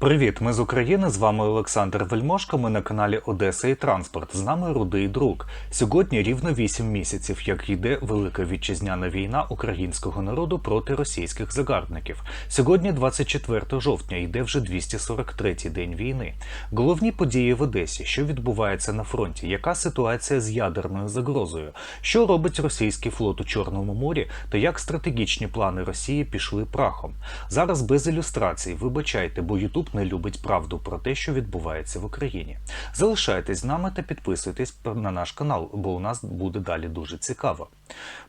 Привіт, ми з України. З вами Олександр Вельмошко. Ми на каналі Одеса і Транспорт. З нами Рудий Друг. Сьогодні рівно 8 місяців, як йде велика вітчизняна війна українського народу проти російських загарбників. Сьогодні, 24 жовтня, йде вже 243-й день війни. Головні події в Одесі, що відбувається на фронті, яка ситуація з ядерною загрозою, що робить російський флот у Чорному морі, та як стратегічні плани Росії пішли прахом. Зараз без ілюстрацій. Вибачайте, бо Ютуб не любить правду про те, що відбувається в Україні. Залишайтесь з нами та підписуйтесь на наш канал, бо у нас буде далі дуже цікаво.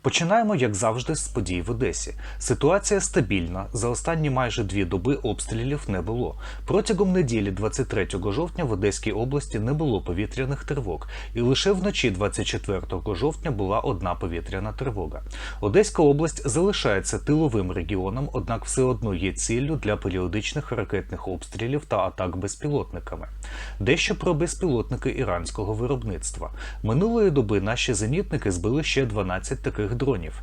Починаємо, як завжди, з подій в Одесі. Ситуація стабільна. За останні майже дві доби обстрілів не було. Протягом неділі, 23 жовтня, в Одеській області не було повітряних тривог, і лише вночі, 24 жовтня, була одна повітряна тривога. Одеська область залишається тиловим регіоном, однак все одно є ціллю для періодичних ракетних обстрілів та атак безпілотниками. Дещо про безпілотники іранського виробництва. Минулої доби наші зенітники збили ще 12 таких дронів.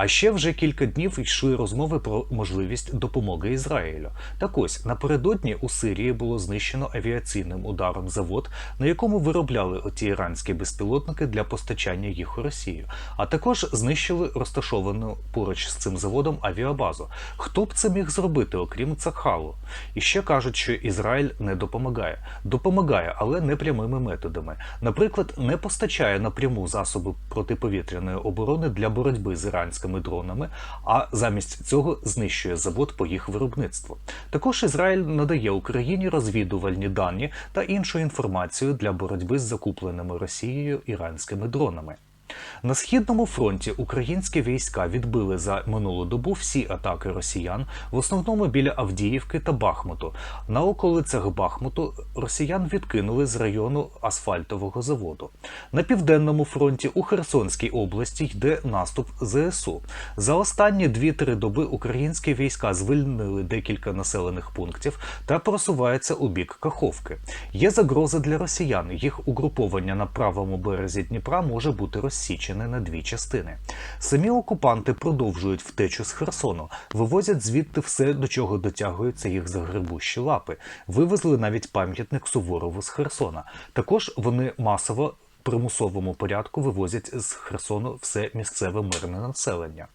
А ще вже кілька днів йшли розмови про можливість допомоги Ізраїлю. Так ось напередодні у Сирії було знищено авіаційним ударом завод, на якому виробляли оті іранські безпілотники для постачання їх у Росію. А також знищили розташовану поруч з цим заводом авіабазу. Хто б це міг зробити, окрім Цахалу? І ще кажуть, що Ізраїль не допомагає. Допомагає, але не прямими методами. Наприклад, не постачає напряму засоби протиповітряної оборони для боротьби з іранськими дронами, а замість цього знищує завод по їх виробництву. Також Ізраїль надає Україні розвідувальні дані та іншу інформацію для боротьби з закупленими Росією іранськими дронами. На східному фронті українські війська відбили за минулу добу всі атаки росіян, в основному біля Авдіївки та Бахмуту. На околицях Бахмуту росіян відкинули з району асфальтового заводу. На південному фронті у Херсонській області йде наступ ЗСУ. За останні 2-3 доби українські війська звільнили декілька населених пунктів та просуваються у бік Каховки. Є загроза для росіян. Їх угруповання на правому березі Дніпра може бути розсічене на дві частини. Самі окупанти продовжують втечу з Херсону, вивозять звідти все, до чого дотягуються їх загребущі лапи. Вивезли навіть пам'ятник Суворову з Херсона. Також вони масово примусовому порядку вивозять з Херсону все місцеве мирне населення.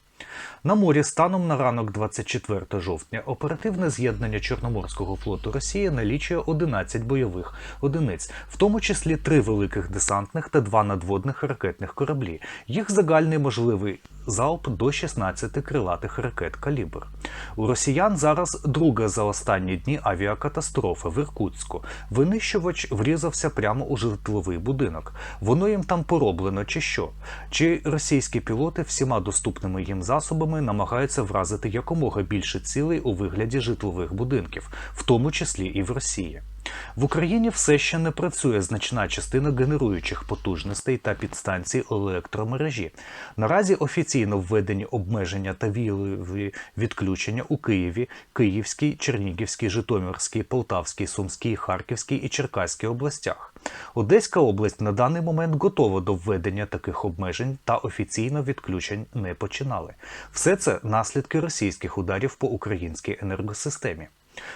На морі станом на ранок 24 жовтня оперативне з'єднання Чорноморського флоту Росії налічує 11 бойових одиниць, в тому числі три великих десантних та два надводних ракетних кораблі. Їх загальний можливий залп до 16 крилатих ракет калібр. У росіян зараз друга за останні дні авіакатастрофа в Іркутську. Винищувач врізався прямо у житловий будинок. Воно їм там пороблено чи що? Чи російські пілоти всіма доступними їм засобами намагаються вразити якомога більше цілей у вигляді житлових будинків, в тому числі і в Росії. В Україні все ще не працює значна частина генеруючих потужностей та підстанцій електромережі. Наразі офіційно введені обмеження та віялові відключення у Києві, Київській, Чернігівській, Житомирській, Полтавській, Сумській, Харківській і Черкаській областях. Одеська область на даний момент готова до введення таких обмежень та офіційно відключень не починали. Все це наслідки російських ударів по українській енергосистемі.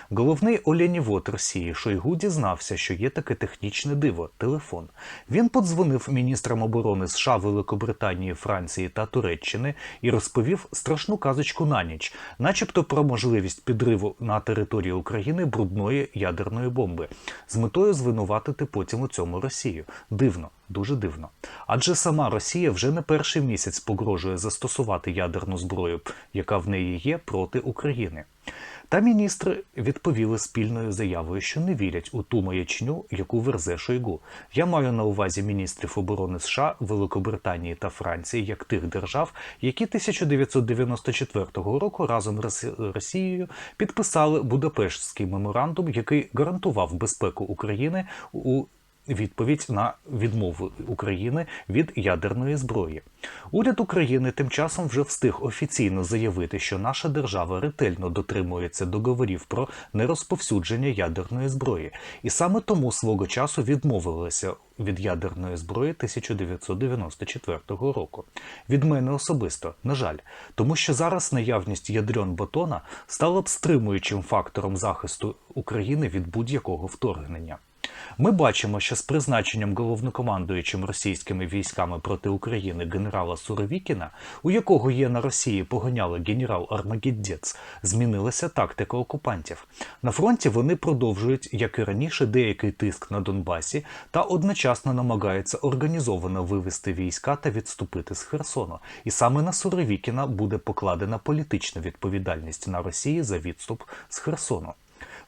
Головний олянівод Росії Шойгу дізнався, що є таке технічне диво телефон. Він подзвонив міністрам оборони США, Великобританії, Франції та Туреччини і розповів страшну казочку на ніч, начебто про можливість підриву на території України брудної ядерної бомби, з метою звинуватити потім у цьому Росію. Дивно. Дуже дивно. Адже сама Росія вже не перший місяць погрожує застосувати ядерну зброю, яка в неї є проти України. Та міністри відповіли спільною заявою, що не вірять у ту маячню, яку верзе Шойгу. Я маю на увазі міністрів оборони США, Великобританії та Франції як тих держав, які 1994 року разом з Росією підписали Будапештський меморандум, який гарантував безпеку України у відповідь на відмову України від ядерної зброї. Уряд України тим часом вже встиг офіційно заявити, що наша держава ретельно дотримується договорів про нерозповсюдження ядерної зброї, і саме тому свого часу відмовилася від ядерної зброї 1994 року. Від мене особисто, на жаль, тому що зараз наявність ядрен батона стала б стримуючим фактором захисту України від будь-якого вторгнення. Ми бачимо, що з призначенням головнокомандуючим російськими військами проти України генерала Суровікіна, у якого є на Росії погоняли генерал Армагеддець, змінилася тактика окупантів. На фронті вони продовжують, як і раніше, деякий тиск на Донбасі та одночасно намагаються організовано вивести війська та відступити з Херсону. І саме на Суровікіна буде покладена політична відповідальність на Росії за відступ з Херсону.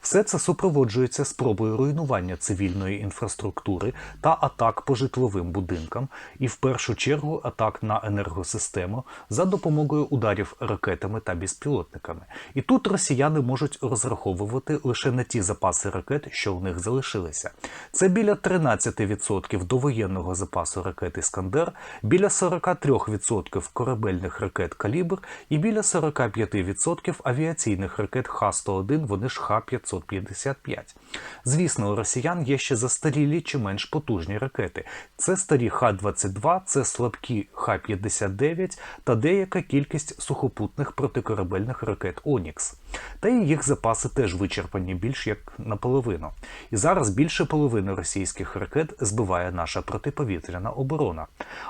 Все це супроводжується спробою руйнування цивільної інфраструктури та атак по житловим будинкам, і в першу чергу атак на енергосистему за допомогою ударів ракетами та безпілотниками. І тут росіяни можуть розраховувати лише на ті запаси ракет, що у них залишилися. Це біля 13% довоєнного запасу ракет Іскандер, біля 43% корабельних ракет Калібр і біля 45% авіаційних ракет Х-101, вони ж Х-555. Звісно, у росіян є ще застарілі чи менш потужні ракети. Це старі Х-22, це слабкі Х-59 та деяка кількість сухопутних протикорабельних ракет Онікс. Та і їх запаси теж вичерпані більш як наполовину. І зараз більше половини російських ракет збиває наша протиповітряна оборона.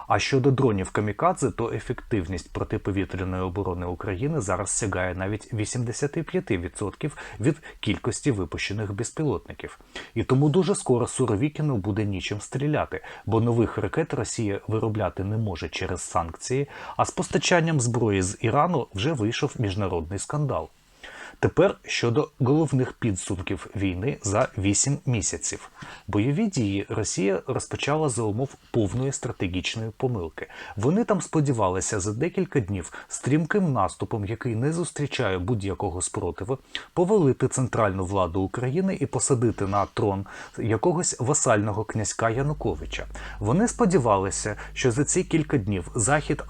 А щодо дронів камікадзе, то ефективність протиповітряної оборони України зараз сягає навіть 85% від кількості випущених безпілотників. І тому дуже скоро Суровікіну буде нічим стріляти, бо нових ракет Росія виробляти не може через санкції, а з постачанням зброї з Ірану вже вийшов міжнародний скандал. Тепер щодо головних підсумків війни за 8 місяців. Бойові дії Росія розпочала за умов повної стратегічної помилки. Вони там сподівалися за декілька днів стрімким наступом, який не зустрічає будь-якого спротиву, повалити центральну владу України і посадити на трон якогось васального князька Януковича. Вони сподівалися, що за ці кілька днів Захід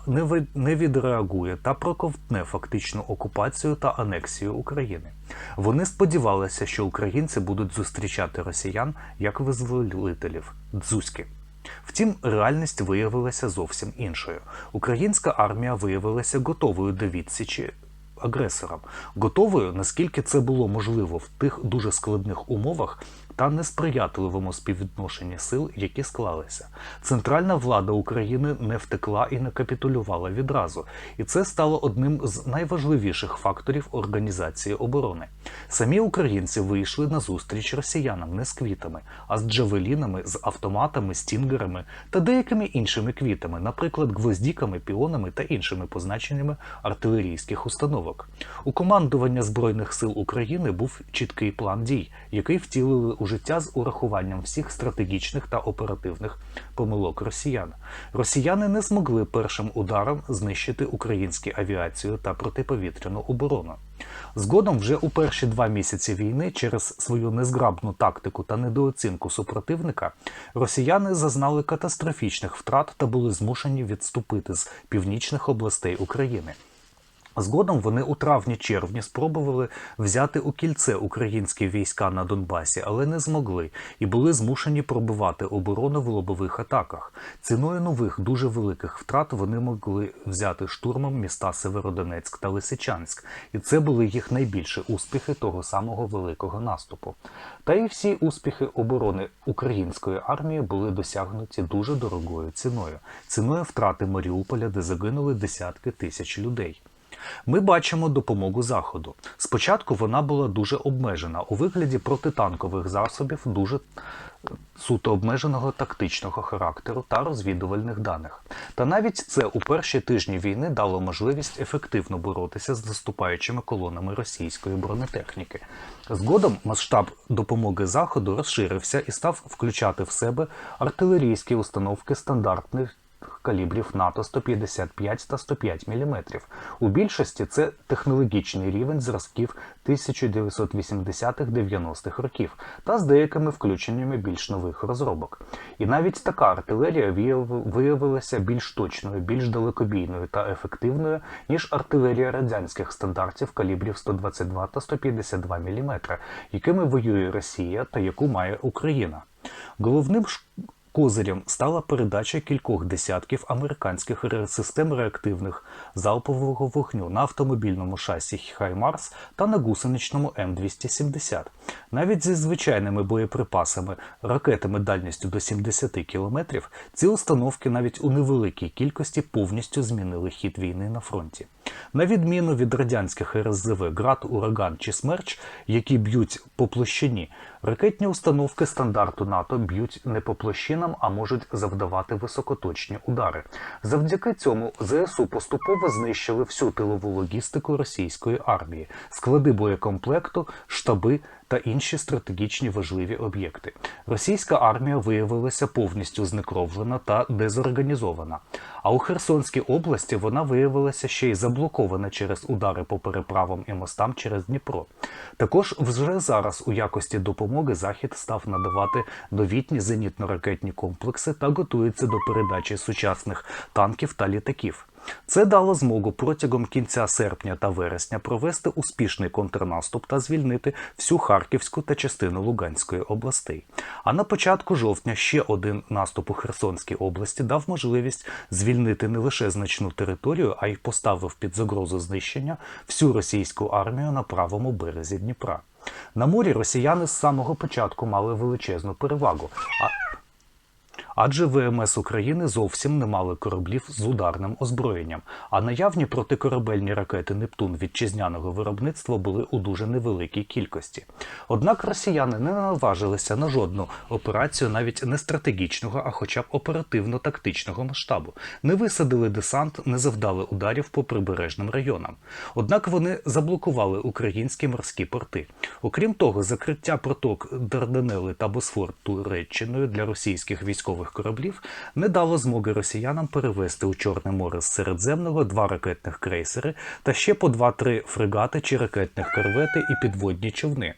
не відреагує та проковтне фактичну окупацію та анексію України. Вони сподівалися, що українці будуть зустрічати росіян як визволителів дзузьки. Втім, реальність виявилася зовсім іншою. Українська армія виявилася готовою до відсічі агресорам, готовою, наскільки це було можливо в тих дуже складних умовах та несприятливому співвідношенні сил, які склалися. Центральна влада України не втекла і не капітулювала відразу, і це стало одним з найважливіших факторів організації оборони. Самі українці вийшли на зустріч росіянам не з квітами, а з джавелінами, з автоматами, стінгерами та деякими іншими квітами, наприклад, гвоздіками, піонами та іншими позначеннями артилерійських установок. У командування збройних сил України був чіткий план дій, який втілили у життя з урахуванням всіх стратегічних та оперативних помилок росіян. Росіяни не змогли першим ударом знищити українську авіацію та протиповітряну оборону. Згодом, вже у перші два місяці війни, через свою незграбну тактику та недооцінку супротивника, росіяни зазнали катастрофічних втрат та були змушені відступити з північних областей України. Згодом вони у травні-червні спробували взяти у кільце українські війська на Донбасі, але не змогли і були змушені пробивати оборону в лобових атаках. Ціною нових дуже великих втрат вони могли взяти штурмом міста Северодонецьк та Лисичанськ, і це були їх найбільші успіхи того самого великого наступу. Та й всі успіхи оборони української армії були досягнуті дуже дорогою ціною ціною втрати Маріуполя, де загинули десятки тисяч людей. Ми бачимо допомогу Заходу. Спочатку вона була дуже обмежена у вигляді протитанкових засобів дуже е, суто обмеженого тактичного характеру та розвідувальних даних. Та навіть це у перші тижні війни дало можливість ефективно боротися з наступаючими колонами російської бронетехніки. Згодом масштаб допомоги Заходу розширився і став включати в себе артилерійські установки стандартних калібрів НАТО 155 та 105 мм. У більшості це технологічний рівень зразків 1980-90-х років та з деякими включеннями більш нових розробок. І навіть така артилерія виявилася більш точною, більш далекобійною та ефективною, ніж артилерія радянських стандартів калібрів 122 та 152 мм, якими воює Росія та яку має Україна. Головним Козирем стала передача кількох десятків американських систем реактивних залпового вогню на автомобільному шасі Хаймарс та на гусеничному М270. Навіть зі звичайними боєприпасами, ракетами дальністю до 70 км, ці установки навіть у невеликій кількості повністю змінили хід війни на фронті. На відміну від радянських РСЗВ Град, Ураган чи Смерч, які б'ють по площині, ракетні установки стандарту НАТО б'ють не по площинам, а можуть завдавати високоточні удари. Завдяки цьому ЗСУ поступово знищили всю тилову логістику російської армії, склади боєкомплекту, штаби та інші стратегічні важливі об'єкти. Російська армія виявилася повністю знекровлена та дезорганізована. А у Херсонській області вона виявилася ще й заблокована через удари по переправам і мостам через Дніпро. Також вже зараз у якості допомоги Захід став надавати новітні зенітно-ракетні комплекси та готується до передачі сучасних танків та літаків. Це дало змогу протягом кінця серпня та вересня провести успішний контрнаступ та звільнити всю Харківську та частину Луганської областей. А на початку жовтня ще один наступ у Херсонській області дав можливість звільнити не лише значну територію, а й поставив під загрозу знищення всю російську армію на правому березі Дніпра. На морі росіяни з самого початку мали величезну перевагу. А адже ВМС України зовсім не мали кораблів з ударним озброєнням, а наявні протикорабельні ракети Нептун вітчизняного виробництва були у дуже невеликій кількості. Однак росіяни не наважилися на жодну операцію, навіть не стратегічного, а хоча б оперативно-тактичного масштабу, не висадили десант, не завдали ударів по прибережним районам. Однак вони заблокували українські морські порти. Окрім того, закриття проток Дарданели та Босфор Туреччиною для російських військових кораблів не дало змоги росіянам перевести у Чорне море з Середземного два ракетних крейсери та ще по два-три фрегати чи ракетних корвети і підводні човни.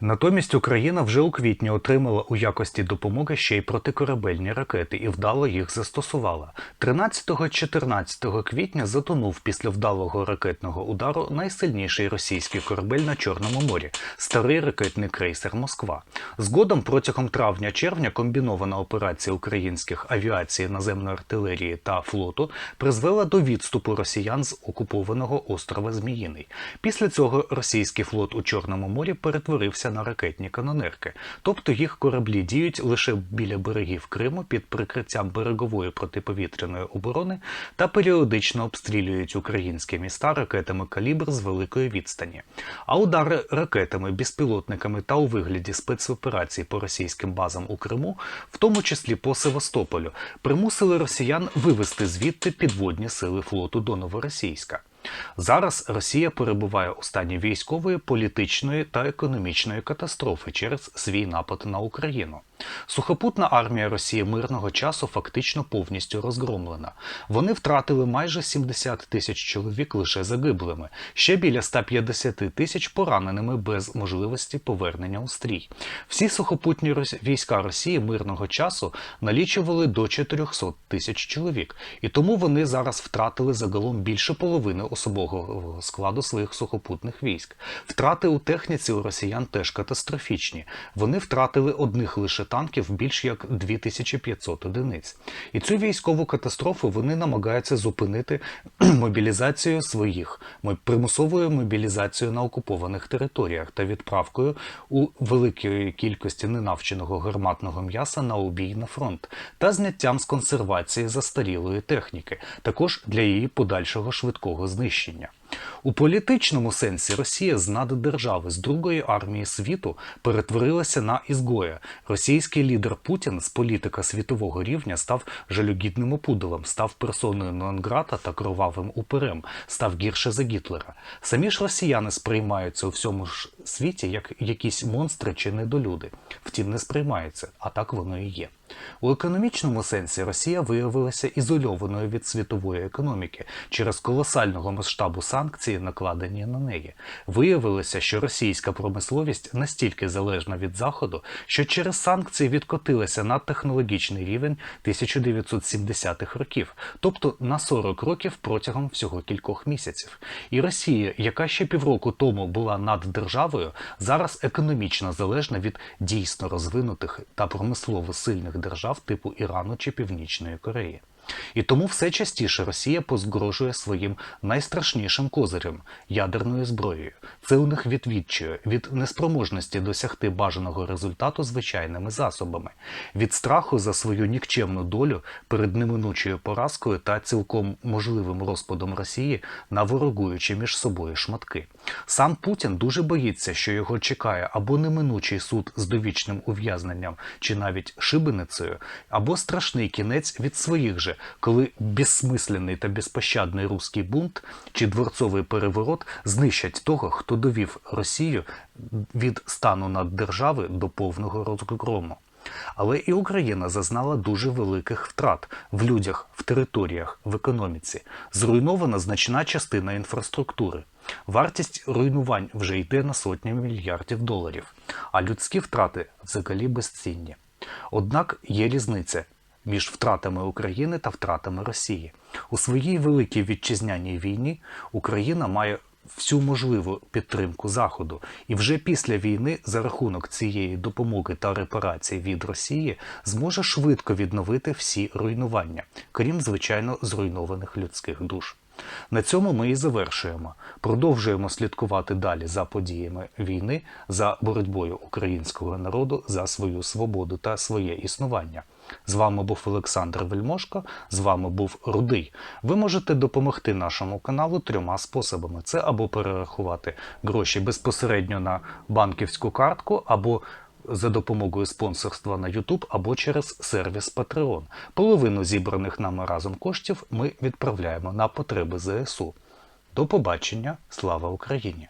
Натомість Україна вже у квітні отримала у якості допомоги ще й протикорабельні ракети і вдало їх застосувала. 13-14 квітня затонув після вдалого ракетного удару найсильніший російський корабель на Чорному морі старий ракетний крейсер Москва. Згодом протягом травня-червня комбінована операція українських авіації, наземної артилерії та флоту призвела до відступу росіян з окупованого острова Зміїний. Після цього російський флот у Чорному морі перетворився на ракетні канонерки, тобто їх кораблі діють лише біля берегів Криму під прикриттям берегової протиповітряної оборони та періодично обстрілюють українські міста ракетами калібр з великої відстані. А удари ракетами, безпілотниками та у вигляді спецоперацій по російським базам у Криму, в тому числі по Севастополю, примусили росіян вивести звідти підводні сили флоту до Новоросійська. Зараз Росія перебуває у стані військової, політичної та економічної катастрофи через свій напад на Україну. Сухопутна армія Росії мирного часу фактично повністю розгромлена. Вони втратили майже 70 тисяч чоловік лише загиблими, ще біля 150 тисяч пораненими без можливості повернення у стрій. Всі сухопутні війська Росії мирного часу налічували до 400 тисяч чоловік, і тому вони зараз втратили загалом більше половини особового складу своїх сухопутних військ. Втрати у техніці у росіян теж катастрофічні. Вони втратили одних лише танків більш як 2500 одиниць. І цю військову катастрофу вони намагаються зупинити мобілізацією своїх, примусовою мобілізацією на окупованих територіях та відправкою у великої кількості ненавченого гарматного м'яса на обій на фронт та зняттям з консервації застарілої техніки, також для її подальшого швидкого знищення. У політичному сенсі Росія з наддержави з другої армії світу перетворилася на ізгоя. Російський лідер Путін з політика світового рівня став жалюгідним опудалом, став персоною Нонграта та кровавим уперем, став гірше за Гітлера. Самі ж росіяни сприймаються у всьому ж світі як якісь монстри чи недолюди. Втім, не сприймаються, а так воно і є. У економічному сенсі Росія виявилася ізольованою від світової економіки через колосального масштабу санкцій, накладені на неї. Виявилося, що російська промисловість настільки залежна від заходу, що через санкції відкотилася на технологічний рівень 1970-х років, тобто на 40 років протягом всього кількох місяців. І Росія, яка ще півроку тому була наддержавою, зараз економічно залежна від дійсно розвинутих та промислово сильних держав типу Ірану чи Північної Кореї. І тому все частіше Росія позгрожує своїм найстрашнішим козирем ядерною зброєю. Це у них від відчаю, від неспроможності досягти бажаного результату звичайними засобами, від страху за свою нікчемну долю перед неминучою поразкою та цілком можливим розпадом Росії на ворогуючі між собою шматки. Сам Путін дуже боїться, що його чекає або неминучий суд з довічним ув'язненням, чи навіть шибеницею, або страшний кінець від своїх же, коли безсмисленний та безпощадний руський бунт чи дворцовий переворот знищать того, хто довів Росію від стану наддержави до повного розгрому. Але і Україна зазнала дуже великих втрат в людях, в територіях, в економіці. Зруйнована значна частина інфраструктури. Вартість руйнувань вже йде на сотні мільярдів доларів, а людські втрати взагалі безцінні. Однак є різниця між втратами України та втратами Росії. У своїй великій вітчизняній війні Україна має всю можливу підтримку Заходу, і вже після війни за рахунок цієї допомоги та репарацій від Росії зможе швидко відновити всі руйнування, крім звичайно зруйнованих людських душ. На цьому ми і завершуємо. Продовжуємо слідкувати далі за подіями війни, за боротьбою українського народу за свою свободу та своє існування. З вами був Олександр Вельмошко, з вами був Рудий. Ви можете допомогти нашому каналу трьома способами: це або перерахувати гроші безпосередньо на банківську картку, або за допомогою спонсорства на YouTube або через сервіс Patreon. Половину зібраних нами разом коштів ми відправляємо на потреби ЗСУ. До побачення, слава Україні!